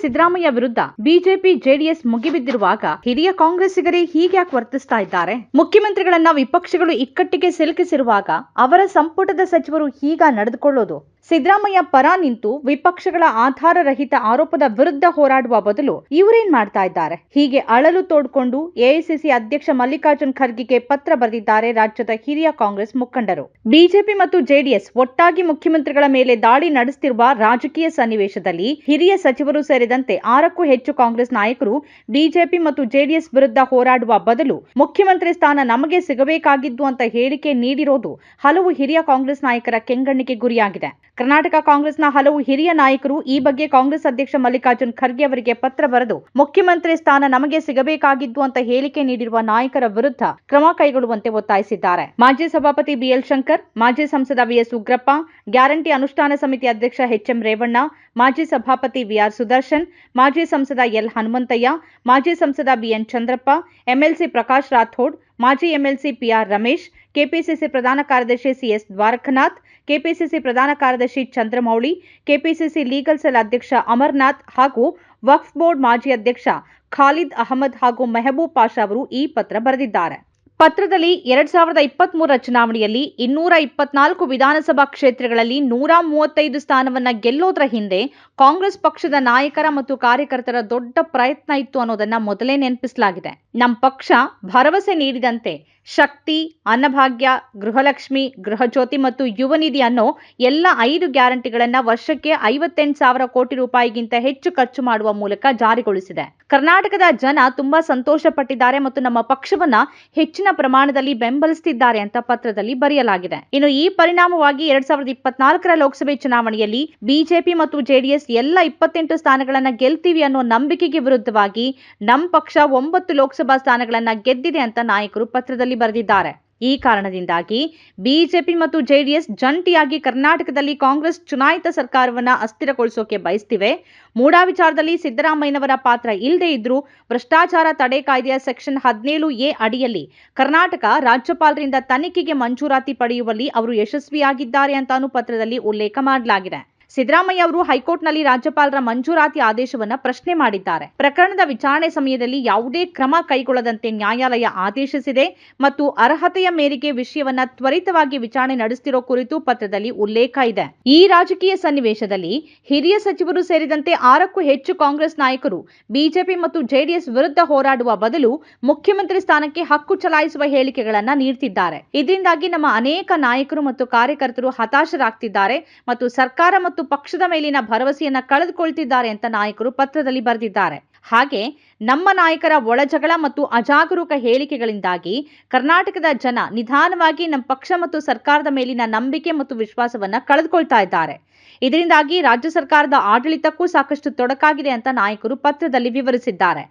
ಸಿದ್ದರಾಮಯ್ಯ ವಿರುದ್ಧ BJP JDS ಮುಗಿಬಿದ್ದಿರುವಾಗ ಹಿರಿಯ ಕಾಂಗ್ರೆಸ್ಸಿಗರೇ ಹೀಗ್ಯಾಕ್ ವರ್ತಿಸ್ತಾ ಇದ್ದಾರೆ. ಮುಖ್ಯಮಂತ್ರಿಗಳನ್ನ ವಿಪಕ್ಷಗಳು ಇಕ್ಕಟ್ಟಿಗೆ ಸಿಲುಕಿಸಿರುವಾಗ ಅವರ ಸಂಪುಟದ ಸಚಿವರು ಹೀಗ ನಡೆದುಕೊಳ್ಳೋದು ಸಿದ್ದರಾಮಯ್ಯ ಪರ ನಿಂತು ವಿಪಕ್ಷಗಳ ಆಧಾರರಹಿತ ಆರೋಪದ ವಿರುದ್ಧ ಹೋರಾಡುವ ಬದಲು ಇವರೇನ್ ಮಾಡ್ತಾ ಇದ್ದಾರೆ? ಹೀಗೆ ಅಳಲು ತೋಡ್ಕೊಂಡು ಎಐಸಿಸಿ ಅಧ್ಯಕ್ಷ ಮಲ್ಲಿಕಾರ್ಜುನ್ ಖರ್ಗೆಗೆ ಪತ್ರ ಬರೆದಿದ್ದಾರೆ ರಾಜ್ಯದ ಹಿರಿಯ ಕಾಂಗ್ರೆಸ್ ಮುಖಂಡರು. ಬಿಜೆಪಿ ಮತ್ತು ಜೆಡಿಎಸ್ ಒಟ್ಟಾಗಿ ಮುಖ್ಯಮಂತ್ರಿಗಳ ಮೇಲೆ ದಾಳಿ ನಡೆಸುತ್ತಿರುವ ರಾಜಕೀಯ ಸನ್ನಿವೇಶದಲ್ಲಿ ಹಿರಿಯ ಸಚಿವರು ಸೇರಿದಂತೆ ಆರಕ್ಕೂ ಹೆಚ್ಚು ಕಾಂಗ್ರೆಸ್ ನಾಯಕರು ಬಿಜೆಪಿ ಮತ್ತು ಜೆಡಿಎಸ್ ವಿರುದ್ಧ ಹೋರಾಡುವ ಬದಲು ಮುಖ್ಯಮಂತ್ರಿ ಸ್ಥಾನ ನಮಗೆ ಸಿಗಬೇಕಾಗಿದ್ದು ಅಂತ ಹೇಳಿಕೆ ನೀಡಿರೋದು ಹಲವು ಹಿರಿಯ ಕಾಂಗ್ರೆಸ್ ನಾಯಕರ ಕೆಂಗಣ್ಣಿಗೆ ಗುರಿಯಾಗಿದೆ. ಕರ್ನಾಟಕ ಕಾಂಗ್ರೆಸ್ನ ಹಲವು ಹಿರಿಯ ನಾಯಕರು ಈ ಬಗ್ಗೆ ಕಾಂಗ್ರೆಸ್ ಅಧ್ಯಕ್ಷ ಮಲ್ಲಿಕಾರ್ಜುನ್ ಖರ್ಗೆ ಅವರಿಗೆ ಪತ್ರ ಬರೆದು, ಮುಖ್ಯಮಂತ್ರಿ ಸ್ಥಾನ ನಮಗೆ ಸಿಗಬೇಕಾಗಿದ್ದು ಅಂತ ಹೇಳಿಕೆ ನೀಡಿರುವ ನಾಯಕರ ವಿರುದ್ಧ ಕ್ರಮ ಕೈಗೊಳ್ಳುವಂತೆ ಒತ್ತಾಯಿಸಿದ್ದಾರೆ. ಮಾಜಿ ಸಭಾಪತಿ ಬಿಎಲ್ ಶಂಕರ್, ಮಾಜಿ ಸಂಸದ ವಿಎಸ್ ಉಗ್ರಪ್ಪ, ಗ್ಯಾರಂಟಿ ಅನುಷ್ಠಾನ ಸಮಿತಿ ಅಧ್ಯಕ್ಷ ಎಚ್ಎಂ ರೇವಣ್ಣ, ಮಾಜಿ ಸಭಾಪತಿ ವಿಆರ್ ಸುದರ್ಶನ್, ಮಾಜಿ ಸಂಸದ ಎಲ್ ಹನುಮಂತಯ್ಯ, ಮಾಜಿ ಸಂಸದ ಬಿಎನ್ ಚಂದ್ರಪ್ಪ, ಎಂಎಲ್ಸಿ ಪ್ರಕಾಶ್ ರಾಥೋಡ್ ಮಾಜಿ ಎಂಎಲ್ಸಿ ಪಿಆರ್ ರಮೇಶ್ ಕೆಪಿಸಿಸಿ ಪ್ರಧಾನ ಕಾರ್ಯದರ್ಶಿ ಸಿಎಸ್ ದ್ವಾರಕನಾಥ್ ಕೆಪಿಸಿಸಿ ಪ್ರಧಾನ ಕಾರ್ಯದರ್ಶಿ ಚಂದ್ರಮೌಳಿ ಕೆಪಿಸಿಸಿ ಲೀಗಲ್ ಸೆಲ್ ಅಧ್ಯಕ್ಷ ಅಮರ್ನಾಥ್ ಹಾಗೂ ವಕ್ಫ್ ಬೋರ್ಡ್ ಮಾಜಿ ಅಧ್ಯಕ್ಷ ಖಾಲಿದ್ ಅಹಮದ್ ಹಾಗೂ ಮೆಹಬೂಬ್ ಪಾಷಾ ಅವರು ಈ ಪತ್ರ ಬರೆದಿದ್ದಾರೆ. ಪತ್ರದಲ್ಲಿ ಎರಡ್ ಸಾವಿರದ ಇಪ್ಪತ್ತ್ ಮೂರರ ಚುನಾವಣೆಯಲ್ಲಿ ಇನ್ನೂರ ಇಪ್ಪತ್ನಾಲ್ಕು ವಿಧಾನಸಭಾ ಕ್ಷೇತ್ರಗಳಲ್ಲಿ ನೂರ ಮೂವತ್ತೈದು ಸ್ಥಾನವನ್ನ ಗೆಲ್ಲೋದ್ರ ಹಿಂದೆ ಕಾಂಗ್ರೆಸ್ ಪಕ್ಷದ ನಾಯಕರ ಮತ್ತು ಕಾರ್ಯಕರ್ತರ ದೊಡ್ಡ ಪ್ರಯತ್ನ ಇತ್ತು ಅನ್ನೋದನ್ನ ಮೊದಲೇ ನೆನಪಿಸಲಾಗಿದೆ. ನಮ್ಮ ಪಕ್ಷ ಭರವಸೆ ನೀಡಿದಂತೆ ಶಕ್ತಿ ಅನ್ನಭಾಗ್ಯ ಗೃಹಲಕ್ಷ್ಮಿ, ಗೃಹಜ್ಯೋತಿ ಮತ್ತು ಯುವ ನಿಧಿ ಅನ್ನೋ ಎಲ್ಲ ಐದು ಗ್ಯಾರಂಟಿಗಳನ್ನ ವರ್ಷಕ್ಕೆ ಐವತ್ತೆಂಟು ಸಾವಿರ ಕೋಟಿ ರೂಪಾಯಿಗಿಂತ ಹೆಚ್ಚು ಖರ್ಚು ಮಾಡುವ ಮೂಲಕ ಜಾರಿಗೊಳಿಸಿದೆ. ಕರ್ನಾಟಕದ ಜನ ತುಂಬಾ ಸಂತೋಷ ಪಟ್ಟಿದ್ದಾರೆ ಮತ್ತು ನಮ್ಮ ಪಕ್ಷವನ್ನ ಹೆಚ್ಚಿನ ಪ್ರಮಾಣದಲ್ಲಿ ಬೆಂಬಲಿಸುತ್ತಿದ್ದಾರೆ ಅಂತ ಪತ್ರದಲ್ಲಿ ಬರೆಯಲಾಗಿದೆ. ಇನ್ನು ಈ ಪರಿಣಾಮವಾಗಿ ಎರಡ್ ಸಾವಿರದ ಇಪ್ಪತ್ನಾಲ್ಕರ ಲೋಕಸಭೆ ಚುನಾವಣೆಯಲ್ಲಿ ಬಿಜೆಪಿ ಮತ್ತು ಜೆಡಿಎಸ್ ಎಲ್ಲ ಇಪ್ಪತ್ತೆಂಟು ಸ್ಥಾನಗಳನ್ನ ಗೆಲ್ತೀವಿ ಅನ್ನೋ ನಂಬಿಕೆಗೆ ವಿರುದ್ಧವಾಗಿ ನಮ್ಮ ಪಕ್ಷ ಒಂಬತ್ತು ಲೋಕಸಭಾ ಸ್ಥಾನಗಳನ್ನ ಗೆದ್ದಿದೆ ಅಂತ ನಾಯಕರು ಪತ್ರದಲ್ಲಿ ಬರೆದಿದ್ದಾರೆ. ಈ ಕಾರಣದಿಂದಾಗಿ ಬಿಜೆಪಿ ಮತ್ತು ಜೆಡಿಎಸ್ ಜಂಟಿಯಾಗಿ ಕರ್ನಾಟಕದಲ್ಲಿ ಕಾಂಗ್ರೆಸ್ ಚುನಾಯಿತ ಸರ್ಕಾರವನ್ನು ಅಸ್ಥಿರಗೊಳಿಸೋಕೆ ಬಯಸ್ತಿವೆ. ಮೂಡಾ ವಿಚಾರದಲ್ಲಿ ಸಿದ್ದರಾಮಯ್ಯನವರ ಪಾತ್ರ ಇಲ್ಲದೇ ಇದ್ರೂ ಭ್ರಷ್ಟಾಚಾರ ತಡೆ ಕಾಯ್ದೆಯ ಸೆಕ್ಷನ್ ಹದಿನೇಳು ಎ ಅಡಿಯಲ್ಲಿ ಕರ್ನಾಟಕ ರಾಜ್ಯಪಾಲರಿಂದ ತನಿಖೆಗೆ ಮಂಜೂರಾತಿ ಪಡೆಯುವಲ್ಲಿ ಅವರು ಯಶಸ್ವಿಯಾಗಿದ್ದಾರೆ ಅಂತಾನು ಪತ್ರದಲ್ಲಿ ಉಲ್ಲೇಖ ಮಾಡಲಾಗಿದೆ. ಸಿದ್ದರಾಮಯ್ಯ ಅವರು ಹೈಕೋರ್ಟ್ನಲ್ಲಿ ರಾಜ್ಯಪಾಲರ ಮಂಜೂರಾತಿ ಆದೇಶವನ್ನ ಪ್ರಶ್ನೆ ಮಾಡಿದ್ದಾರೆ. ಪ್ರಕರಣದ ವಿಚಾರಣೆ ಸಮಯದಲ್ಲಿ ಯಾವುದೇ ಕ್ರಮ ಕೈಗೊಳ್ಳದಂತೆ ನ್ಯಾಯಾಲಯ ಆದೇಶಿಸಿದೆ ಮತ್ತು ಅರ್ಹತೆಯ ಮೇರೆಗೆ ವಿಷಯವನ್ನ ತ್ವರಿತವಾಗಿ ವಿಚಾರಣೆ ನಡೆಸುತ್ತಿರೋ ಕುರಿತು ಪತ್ರದಲ್ಲಿ ಉಲ್ಲೇಖ ಇದೆ. ಈ ರಾಜಕೀಯ ಸನ್ನಿವೇಶದಲ್ಲಿ ಹಿರಿಯ ಸಚಿವರು ಸೇರಿದಂತೆ ಆರಕ್ಕೂ ಹೆಚ್ಚು ಕಾಂಗ್ರೆಸ್ ನಾಯಕರು, ಬಿಜೆಪಿ ಮತ್ತು ಜೆಡಿಎಸ್ ವಿರುದ್ಧ ಹೋರಾಡುವ ಬದಲು ಮುಖ್ಯಮಂತ್ರಿ ಸ್ಥಾನಕ್ಕೆ ಹಕ್ಕು ಚಲಾಯಿಸುವ ಹೇಳಿಕೆಗಳನ್ನ ನೀಡುತ್ತಿದ್ದಾರೆ ಇದರಿಂದಾಗಿ ನಮ್ಮ ಅನೇಕ ನಾಯಕರು ಮತ್ತು ಕಾರ್ಯಕರ್ತರು ಹತಾಶರಾಗ್ತಿದ್ದಾರೆ ಮತ್ತು ಸರ್ಕಾರ ಮತ್ತು ಪಕ್ಷದ ಮೇಲಿನ ಭರವಸೆಯನ್ನ ಕಳೆದುಕೊಳ್ತಿದ್ದಾರೆ ಅಂತ ನಾಯಕರು ಪತ್ರದಲ್ಲಿ ಬರೆದಿದ್ದಾರೆ. ಹಾಗೆ ನಮ್ಮ ನಾಯಕರ ಒಳಜಗಳ ಮತ್ತು ಅಜಾಗರೂಕ ಹೇಳಿಕೆಗಳಿಂದಾಗಿ ಕರ್ನಾಟಕದ ಜನ ನಿಧಾನವಾಗಿ ನಮ್ಮ ಪಕ್ಷ ಮತ್ತು ಸರ್ಕಾರದ ಮೇಲಿನ ನಂಬಿಕೆ ಮತ್ತು ವಿಶ್ವಾಸವನ್ನ ಕಳೆದುಕೊಳ್ತಾ ಇದ್ದಾರೆ. ಇದರಿಂದಾಗಿ ರಾಜ್ಯ ಸರ್ಕಾರದ ಆಡಳಿತಕ್ಕೂ ಸಾಕಷ್ಟು ತೊಡಕಾಗಿದೆ ಅಂತ ನಾಯಕರು ಪತ್ರದಲ್ಲಿ ವಿವರಿಸಿದ್ದಾರೆ.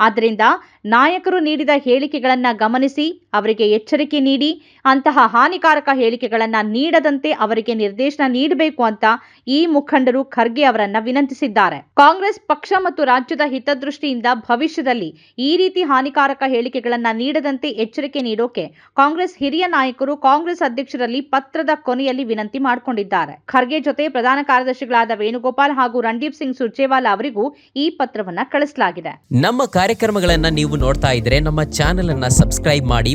ಆದ್ದರಿಂದ ನಾಯಕರು ನೀಡಿದ ಹೇಳಿಕೆಗಳನ್ನ ಗಮನಿಸಿ ಅವರಿಗೆ ಎಚ್ಚರಿಕೆ ನೀಡಿ ಅಂತಹ ಹಾನಿಕಾರಕ ಹೇಳಿಕೆಗಳನ್ನ ನೀಡದಂತೆ ಅವರಿಗೆ ನಿರ್ದೇಶನ ನೀಡಬೇಕು ಅಂತ ಈ ಮುಖಂಡರು ಖರ್ಗೆ ಅವರನ್ನ ವಿನಂತಿಸಿದ್ದಾರೆ. ಕಾಂಗ್ರೆಸ್ ಪಕ್ಷ ಮತ್ತು ರಾಜ್ಯದ ಹಿತದೃಷ್ಟಿಯಿಂದ ಭವಿಷ್ಯದಲ್ಲಿ ಈ ರೀತಿ ಹಾನಿಕಾರಕ ಹೇಳಿಕೆಗಳನ್ನ ನೀಡದಂತೆ ಎಚ್ಚರಿಕೆ ನೀಡೋಕೆ ಕಾಂಗ್ರೆಸ್ ಹಿರಿಯ ನಾಯಕರು ಕಾಂಗ್ರೆಸ್ ಅಧ್ಯಕ್ಷರಲ್ಲಿ ಪತ್ರದ ಕೊನೆಯಲ್ಲಿ ವಿನಂತಿ ಮಾಡಿಕೊಂಡಿದ್ದಾರೆ. ಖರ್ಗೆ ಜೊತೆ ಪ್ರಧಾನ ಕಾರ್ಯದರ್ಶಿಗಳಾದ ವೇಣುಗೋಪಾಲ್ ಹಾಗೂ ರಣದೀಪ್ ಸಿಂಗ್ ಸುರ್ಜೇವಾಲಾ ಅವರಿಗೂ ಈ ಪತ್ರವನ್ನ ಕಳಿಸಲಾಗಿದೆ. ನಮ್ಮ ಕಾರ್ಯಕ್ರಮಗಳನ್ನ ನೀವು ನೋಡ್ತಾ ಇದ್ರೆ ನಮ್ಮ ಚಾನೆಲ್ ಅನ್ನ ಸಬ್ಸ್ಕ್ರೈಬ್ ಮಾಡಿ